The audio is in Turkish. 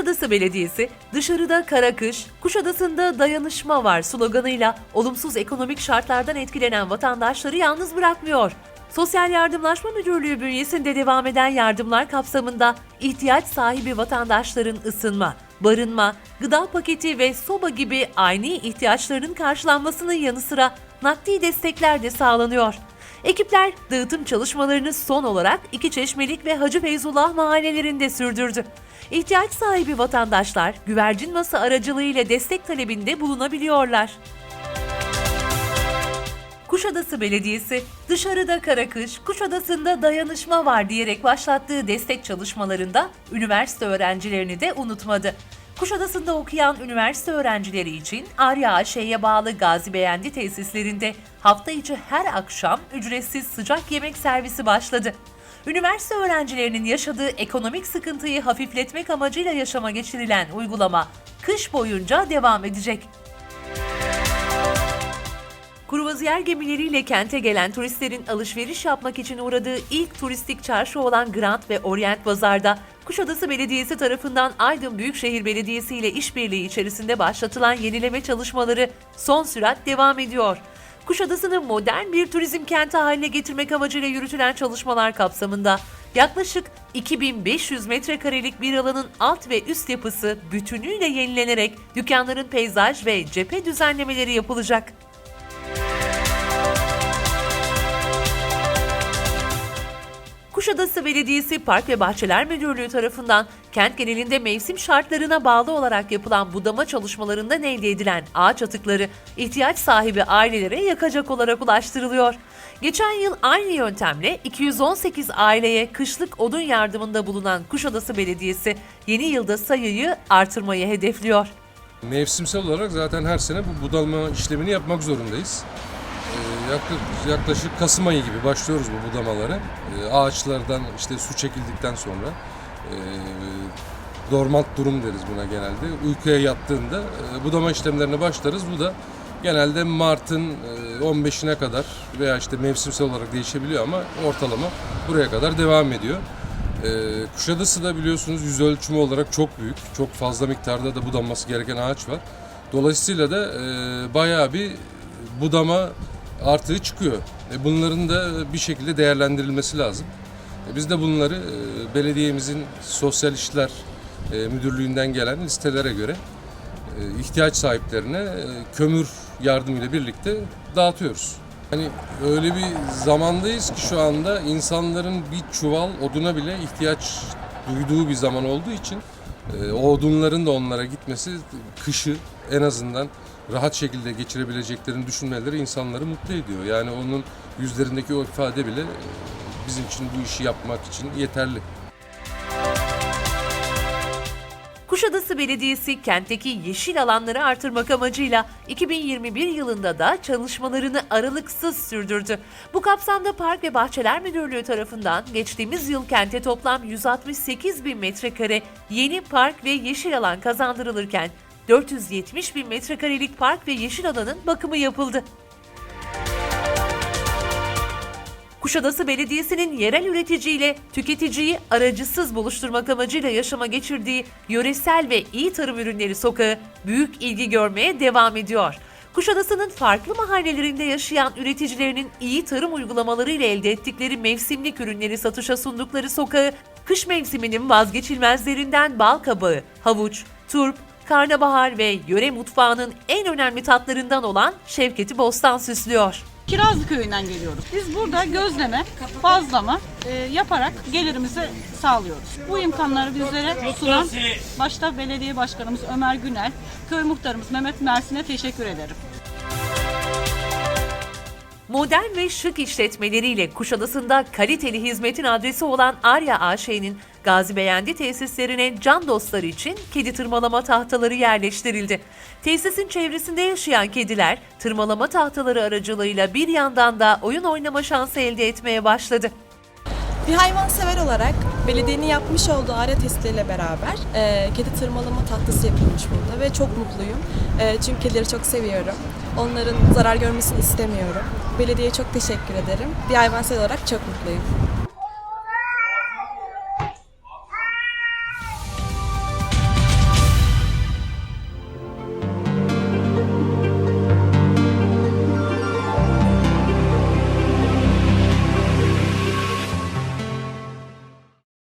Kuşadası Belediyesi dışarıda kara kış, Kuşadası'nda dayanışma var sloganıyla olumsuz ekonomik şartlardan etkilenen vatandaşları yalnız bırakmıyor. Sosyal Yardımlaşma Müdürlüğü bünyesinde devam eden yardımlar kapsamında ihtiyaç sahibi vatandaşların ısınma, barınma, gıda paketi ve soba gibi aynı ihtiyaçlarının karşılanmasının yanı sıra nakdi destekler de sağlanıyor. Ekipler dağıtım çalışmalarını son olarak İki Çeşmelik ve Hacı Feyzullah mahallelerinde sürdürdü. İhtiyaç sahibi vatandaşlar güvercin masa aracılığıyla destek talebinde bulunabiliyorlar. Kuşadası Belediyesi dışarıda kara kış, Kuşadası'nda dayanışma var diyerek başlattığı destek çalışmalarında üniversite öğrencilerini de unutmadı. Kuşadası'nda okuyan üniversite öğrencileri için Arya AŞ'ye bağlı Gazi Beğendi tesislerinde hafta içi her akşam ücretsiz sıcak yemek servisi başladı. Üniversite öğrencilerinin yaşadığı ekonomik sıkıntıyı hafifletmek amacıyla yaşama geçirilen uygulama kış boyunca devam edecek. Kruvaziyer gemileriyle kente gelen turistlerin alışveriş yapmak için uğradığı ilk turistik çarşı olan Grand ve Orient Pazar'da Kuşadası Belediyesi tarafından Aydın Büyükşehir Belediyesi ile işbirliği içerisinde başlatılan yenileme çalışmaları son sürat devam ediyor. Kuşadası'nı modern bir turizm kenti haline getirmek amacıyla yürütülen çalışmalar kapsamında yaklaşık 2500 metrekarelik bir alanın alt ve üst yapısı bütünüyle yenilenerek dükkanların peyzaj ve cephe düzenlemeleri yapılacak. Kuşadası Belediyesi Park ve Bahçeler Müdürlüğü tarafından kent genelinde mevsim şartlarına bağlı olarak yapılan budama çalışmalarından elde edilen ağaç atıkları ihtiyaç sahibi ailelere yakacak olarak ulaştırılıyor. Geçen yıl aynı yöntemle 218 aileye kışlık odun yardımında bulunan Kuşadası Belediyesi yeni yılda sayıyı artırmayı hedefliyor. Mevsimsel olarak zaten her sene bu budalama işlemini yapmak zorundayız. Ee, yakla- Yaklaşık Kasım ayı gibi başlıyoruz bu budamalara. Ee, Ağaçlardan işte su çekildikten sonra e, dormant durum deriz buna genelde. Uykuya yattığında e, budama işlemlerine başlarız. Bu da genelde Mart'ın e, 15'ine kadar veya işte mevsimsel olarak değişebiliyor ama ortalama buraya kadar devam ediyor. Ee, Kuşadası da biliyorsunuz yüz ölçümü olarak çok büyük. Çok fazla miktarda da budanması gereken ağaç var. Dolayısıyla da e, bayağı bir budama artığı çıkıyor. E, bunların da bir şekilde değerlendirilmesi lazım. E, biz de bunları e, belediyemizin sosyal işler müdürlüğünden gelen listelere göre ihtiyaç sahiplerine e, kömür yardımıyla birlikte dağıtıyoruz. Hani öyle bir zamandayız ki şu anda insanların bir çuval oduna bile ihtiyaç duyduğu bir zaman olduğu için e, odunların da onlara gitmesi kışı en azından rahat şekilde geçirebileceklerini düşünmeleri insanları mutlu ediyor. Yani onun yüzlerindeki o ifade bile e, bizim için bu işi yapmak için yeterli. Kuşadası Belediyesi kentteki yeşil alanları artırmak amacıyla 2021 yılında da çalışmalarını aralıksız sürdürdü. Bu kapsamda Park ve Bahçeler Müdürlüğü tarafından geçtiğimiz yıl kente toplam 168 bin metrekare yeni park ve yeşil alan kazandırılırken 470 bin metrekarelik park ve yeşil alanın bakımı yapıldı. Kuşadası Belediyesi'nin yerel üreticiyle tüketiciyi aracısız buluşturmak amacıyla yaşama geçirdiği yöresel ve iyi tarım ürünleri sokağı büyük ilgi görmeye devam ediyor. Kuşadası'nın farklı mahallelerinde yaşayan üreticilerinin iyi tarım uygulamaları ile elde ettikleri mevsimlik ürünleri satışa sundukları sokağı, kış mevsiminin vazgeçilmezlerinden bal kabağı, havuç, turp, karnabahar ve yöre mutfağının en önemli tatlarından olan Şevketi Bostan süslüyor. Kirazlı köyünden geliyoruz. Biz burada gözleme, bazlama e, yaparak gelirimizi sağlıyoruz. Bu imkanları bizlere sunan başta belediye başkanımız Ömer Günel, köy muhtarımız Mehmet Mersin'e teşekkür ederim. Modern ve şık işletmeleriyle Kuşadası'nda kaliteli hizmetin adresi olan Arya AŞ'nin Gazi Beğendi tesislerine can dostları için kedi tırmalama tahtaları yerleştirildi. Tesisin çevresinde yaşayan kediler tırmalama tahtaları aracılığıyla bir yandan da oyun oynama şansı elde etmeye başladı. Bir hayvansever olarak belediyenin yapmış olduğu área testleriyle beraber e, kedi tırmalama tahtası yapılmış burada ve çok mutluyum. E, çünkü kedileri çok seviyorum. Onların zarar görmesini istemiyorum. Belediyeye çok teşekkür ederim. Bir hayvansever olarak çok mutluyum.